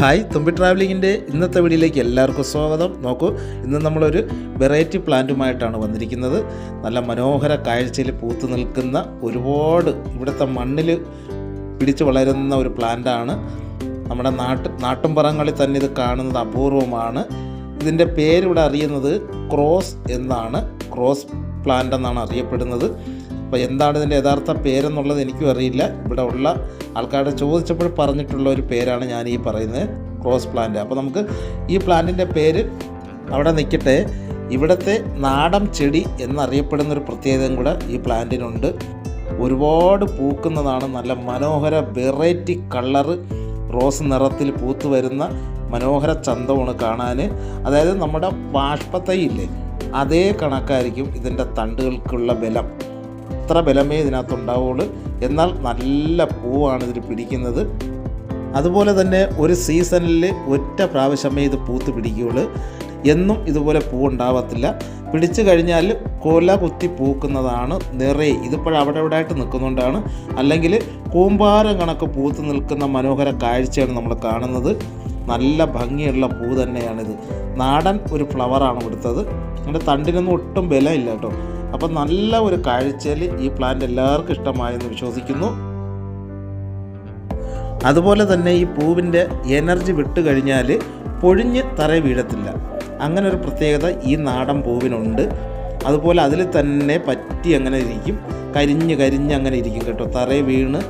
Hi തുമ്പി ട്രാവലിങ്ങിന്റെ ഇന്നത്തെ വീഡിയോയിലേക്ക് എല്ലാവർക്കും സ്വാഗതം. നോക്കൂ ഇന്ന് നമ്മളൊരു വെറൈറ്റി പ്ലാന്റുമായിട്ടാണ് വന്നിരിക്കുന്നത്. നല്ല മനോഹര കാഴ്ചയിൽ പൂത്തു നിൽക്കുന്ന ഒരുപാട് ഇവിടുത്തെ മണ്ണിൽ പിടിച്ചു വളരുന്ന ഒരു പ്ലാന്റാണ്. നമ്മുടെ നാട്ട് നാട്ടുംപുറങ്ങളിൽ തന്നെ ഇത് കാണുന്നത് അപൂർവമാണ്. ഇതിന്റെ പേരിവിടെ അറിയുന്നത് ക്രോസ് എന്നാണ്. ക്രോസ് പ്ലാന്റ് എന്നാണ് അറിയപ്പെടുന്നത്. അപ്പോൾ എന്താണ് ഇതിന്റെ യഥാർത്ഥ പേരെന്നുള്ളത് എനിക്കും അറിയില്ല. ഇവിടെ ഉള്ള ആൾക്കാരുടെ ചോദിച്ചപ്പോൾ പറഞ്ഞിട്ടുള്ള ഒരു പേരാണ് ഞാൻ ഈ പറയുന്നത് ക്രോസ് പ്ലാന്റ്. അപ്പോൾ നമുക്ക് ഈ പ്ലാന്റിന്റെ പേര് അവിടെ നിൽക്കട്ടെ. ഇവിടുത്തെ നാടൻ ചെടി എന്നറിയപ്പെടുന്ന ഒരു പ്രത്യേകതയും കൂടെ ഈ പ്ലാന്റിനുണ്ട്. ഒരുപാട് പൂക്കുന്നതാണ് നല്ല മനോഹര വെറൈറ്റി കളറ് റോസ് നിറത്തിൽ പൂത്തു വരുന്ന മനോഹര ചന്തമാണ് കാണാൻ. അതായത് നമ്മുടെ ബാഷ്പത്തയില്ലേ അതേ കണക്കായിരിക്കും ഇതിന്റെ തണ്ടുകൾക്കുള്ള ബലം. അത്ര ബലമേ ഇതിനകത്തുണ്ടാവുള്ളൂ. എന്നാൽ നല്ല പൂവാണ് ഇതിൽ പിടിക്കുന്നത്. അതുപോലെ തന്നെ ഒരു സീസണിൽ ഒറ്റ പ്രാവശ്യമേ ഇത് പൂത്ത് പിടിക്കുകയുള്ളൂ. എന്നും ഇതുപോലെ പൂ ഉണ്ടാവത്തില്ല പിടിച്ചു കഴിഞ്ഞാൽ കൊല കുത്തി പൂക്കുന്നതാണ് നിറയെ. ഇതിപ്പോഴും അവിടെ ഇവിടെ ആയിട്ട് നിൽക്കുന്നുകൊണ്ടാണ് അല്ലെങ്കിൽ കൂമ്പാരം കണക്ക് പൂത്ത് നിൽക്കുന്ന മനോഹര കാഴ്ചയാണ് നമ്മൾ കാണുന്നത്. നല്ല ഭംഗിയുള്ള പൂ തന്നെയാണിത്. നാടൻ ഒരു ഫ്ലവറാണ് കൊടുത്തത്. അതിന്റെ തണ്ടിനൊന്നും ഒട്ടും ബലമില്ല കേട്ടോ. അപ്പം നല്ല ഒരു കാഴ്ചയിൽ ഈ പ്ലാന്റ് എല്ലാവർക്കും ഇഷ്ടമായെന്ന് വിശ്വസിക്കുന്നു. അതുപോലെ തന്നെ ഈ പൂവിന്റെ എനർജി വിട്ട് കഴിഞ്ഞാൽ പൊഴിഞ്ഞ് തറ വീഴത്തില്ല. അങ്ങനെ ഒരു പ്രത്യേകത ഈ നാടൻ പൂവിനുണ്ട്. അതുപോലെ അതിൽ തന്നെ പറ്റി അങ്ങനെ ഇരിക്കും. കരിഞ്ഞ് കരിഞ്ഞ് അങ്ങനെ ഇരിക്കും കേട്ടോ. തറ വീണ്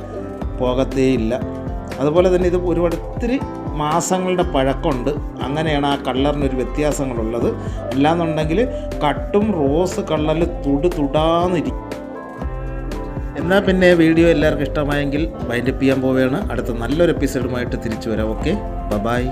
പോകത്തേയില്ല. അതുപോലെ തന്നെ ഇത് ഒരുപാട് ഒത്തിരി മാസങ്ങളുടെ പഴക്കമുണ്ട്. അങ്ങനെയാണ് ആ കളറിനൊരു വ്യത്യാസങ്ങളുള്ളത്. അല്ലാന്നുണ്ടെങ്കിൽ കട്ടും റോസ് കളറിൽ തുടു തുടാന്നിരിക്കും എന്നാൽ പിന്നെ വീഡിയോ എല്ലാവർക്കും ഇഷ്ടമായെങ്കിൽ വൈൻഡപ്പ് ചെയ്യാൻ പോവുകയാണ്. അടുത്ത നല്ലൊരു എപ്പിസോഡുമായിട്ട് തിരിച്ചു വരാം. Okay bye